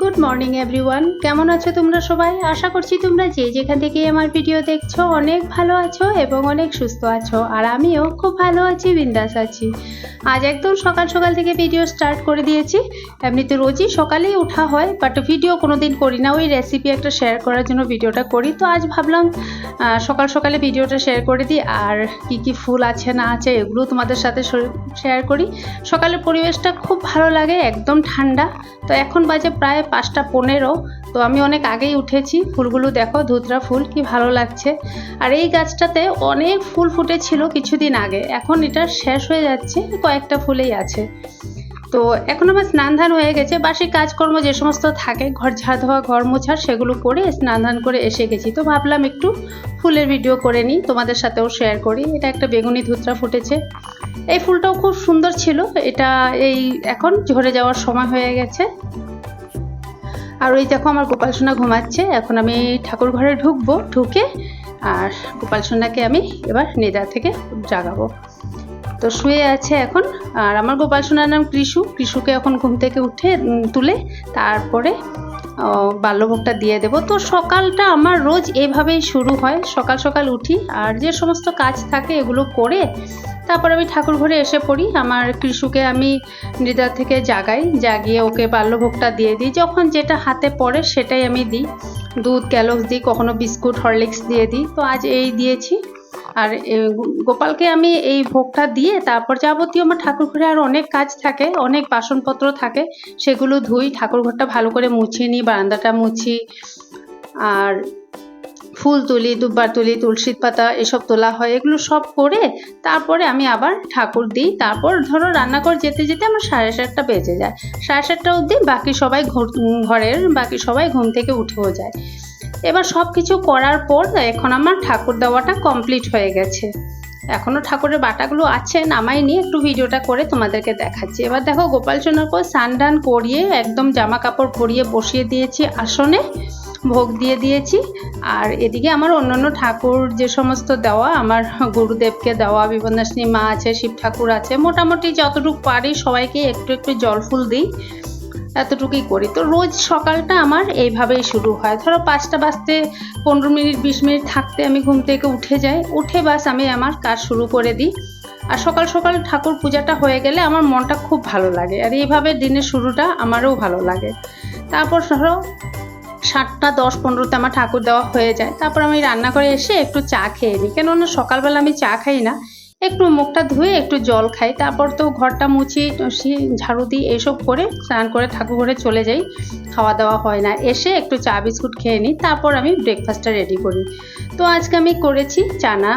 Good morning everyone কেমন আছো তোমরা সবাই? আশা করছি তোমরা যে যেখান থেকে আমার ভিডিও দেখছ, অনেক ভালো আছো এবং অনেক সুস্থ আছো, আর আমিও খুব ভালো আছি, বিন্দাস আছি। আজ একদম সকাল সকাল থেকে ভিডিও স্টার্ট করে দিয়েছি। এমনিতে রোজই সকালেই ওঠা হয় বাট ভিডিও কোনো দিন করি না। ওই রেসিপি একটা শেয়ার করার জন্য ভিডিওটা করি। তো আজ ভাবলাম সকাল সকালে ভিডিওটা শেয়ার করে দিই, আর কি কি ফুল আছে, না আছে, এগুলো তোমাদের সাথে শেয়ার করি। সকালের পরিবেশটা খুব ভালো লাগে, একদম ঠান্ডা। তো এখন বাজে প্রায় পাঁচটা পনেরো, তো আমি অনেক আগেই উঠেছি। ফুলগুলো দেখো, ধুতরা ফুল, কি ভালো লাগছে। আর এই গাছটাতে অনেক ফুল ফুটেছিল কিছুদিন আগে। এখন এটা শেষ হয়ে যাচ্ছে, কয়েকটা ফুলেই আছে। তো এখন আমার স্নান ধান হয়ে গেছে, বাসি কাজকর্ম যে সমস্ত থাকে, ঘর ঝাড় ধোয়া, ঘর মোছার সেগুলো করে স্নান ধান করে এসে গেছি। তো ভাবলাম একটু ফুলের ভিডিও করে নিই, তোমাদের সাথেও শেয়ার করি। এটা একটা বেগুনি ধুতরা ফুটেছে। এই ফুলটাও খুব সুন্দর ছিল। এটা এই এখন ঝরে যাওয়ার সময় হয়ে গেছে। আর ওই দেখো আমার গোপাল সোনা ঘুমাচ্ছে। এখন আমি ঠাকুর ঘরে ঢুকবো, ঢুকে আর গোপাল সোনাকে আমি এবার নেদা থেকে জাগাবো। তো শুয়ে আছে এখন। আর আমার গোপাল সোনার নাম কৃষু। কৃষুকে এখন ঘুম থেকে উঠে তুলে তারপরে বাল্যভোগটা দিয়ে দেব। তো সকালটা আমার রোজ এভাবেই শুরু হয়। সকাল সকাল উঠি আর যে সমস্ত কাজ থাকে এগুলো করে তারপর আমি ঠাকুর ঘরে এসে পড়ি। আমার কৃষুকে আমি নিদার থেকে জাগাই। জাগিয়ে ওকে বাল্যভোগটা দিয়ে দিই। যখন যেটা হাতে পড়ে সেটাই আমি দিই। দুধ, ক্যালোক্স দিই, কখনো বিস্কুট, হরলিক্স দিয়ে দিই। তো আজ এই দিয়েছি। আর গোপালকে আমি এই ভোগটা দিয়ে তারপর যাবতীয় আমার ঠাকুর ঘরে আর অনেক কাজ থাকে, অনেক বাসনপত্র থাকে, সেগুলো ধুই ঠাকুর ঘরটা ভালো করে মুছিয়ে নিই, বারান্দাটা মুছি, আর ফুল তুলি, দুব্বার তুলি, তুলসীর পাতা এসব তোলা হয়, এগুলো সব করে তারপরে আমি আবার ঠাকুর দিই, তারপর ধরো রান্নাঘর যেতে যেতে আমার সাড়ে সাতটা বেজে যায়, সাড়ে সাতটা অবধি বাকি সবাই ঘর- ঘরের বাকি সবাই ঘুম থেকে উঠেও যায়। এবার সব কিছু করার পর এখন আমার ঠাকুর দেওয়াটা কমপ্লিট হয়ে গেছে। এখনও ঠাকুরের বাটাগুলো আছে নামাইনি একটু ভিডিওটা করে তোমাদেরকে দেখাচ্ছি। এবার দেখো গোপাল সোনার পর স্নান টান করিয়ে একদম জামা কাপড় পরিয়ে বসিয়ে দিয়েছি আসনে, ভোগ দিয়ে দিয়েছি। আর এদিকে আমার অন্যান্য ঠাকুর যে সমস্ত দেওয়া, আমার গুরুদেবকে দেওয়া বিবন্দাসিনী মা আছে, শিব ঠাকুর আছে, মোটামুটি যতটুকু পারি সবাইকে একটু একটু জল ফুল দিই। এতটুকুই করি। তো রোজ সকালটা আমার এইভাবেই শুরু হয়। ধরো পাঁচটা বাজতে পনেরো মিনিট, বিশ মিনিট থাকতে আমি ঘুম থেকে উঠে যাই। উঠে বাস আমি আমার কাজ শুরু করে দিই। আর সকাল সকাল ঠাকুর পূজাটা হয়ে গেলে আমার মনটা খুব ভালো লাগে। আর এইভাবে দিনের শুরুটা আমারও ভালো লাগে। তারপর ধরো সাতটা, দশ, পনেরোতে আমার ঠাকুর দেওয়া হয়ে যায়। তারপর আমি রান্না করে এসে একটু চা খেয়ে নিই। কেননা সকালবেলা আমি চা খাই না। একটু মুখটা ধুয়ে একটু জল খাই, তারপর তো ঘরটা মুছি ঝাড়ু দিই, এসব করে স্নান করে ঠাকুর ঘরে চলে যাই। খাওয়া দাওয়া হয় না, এসে একটু চা বিস্কুট খেয়ে নিই, তারপর আমি ব্রেকফাস্টটা রেডি করি। তো আজকে আমি করেছি চানা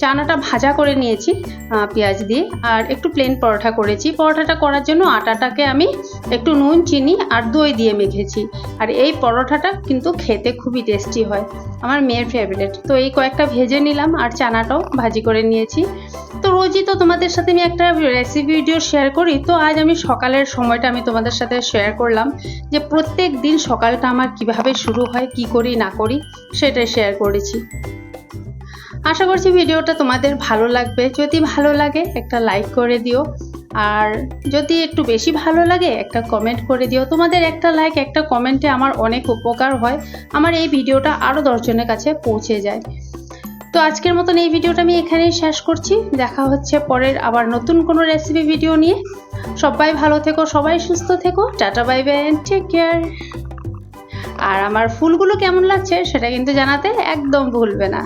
চানাটা ভাজা করে নিয়েছি পেঁয়াজ দিয়ে, আর একটু প্লেন পরোটা করেছি। পরোটাটা করার জন্য আটাটাকে আমি একটু নুন, চিনি আর দই দিয়ে মেখেছি। আর এই পরোটাটা কিন্তু খেতে খুবই টেস্টি হয়। আমার মেয়ের ফেভারিট তো এই কয়েকটা ভেজে নিলাম আর চানাটাও ভাজি করে নিয়েছি। তো রোজই তো তোমাদের সাথে আমি একটা রেসিপি ভিডিও শেয়ার করি। তো আজ আমি সকালের সময়টা আমি তোমাদের সাথে শেয়ার করলাম যে প্রত্যেক দিন সকালটা আমার কীভাবে শুরু হয়, কি করি, না করি, সেটাই শেয়ার করেছি। আশা করছি ভিডিওটা তোমাদের ভালো লাগবে। যদি ভালো লাগে, একটা লাইক করে দিও। আর যদি একটু বেশি ভালো লাগে, একটা কমেন্ট করে দিও। তোমাদের একটা লাইক একটা কমেন্টে আমার অনেক উপকার হয়। আমার এই ভিডিওটা আরও দশজনের কাছে পৌঁছে যায়। তো আজকের মতন এই ভিডিওটা আমি এখানেই শেষ করছি। দেখা হচ্ছে পরের আবার নতুন কোনো রেসিপি ভিডিও নিয়ে। সবাই ভালো থেকো, সবাই সুস্থ থেকো। Tata bye bye and take care আর আমার ফুলগুলো কেমন লাগছে, সেটা কিন্তু জানাতে একদম ভুলবে না।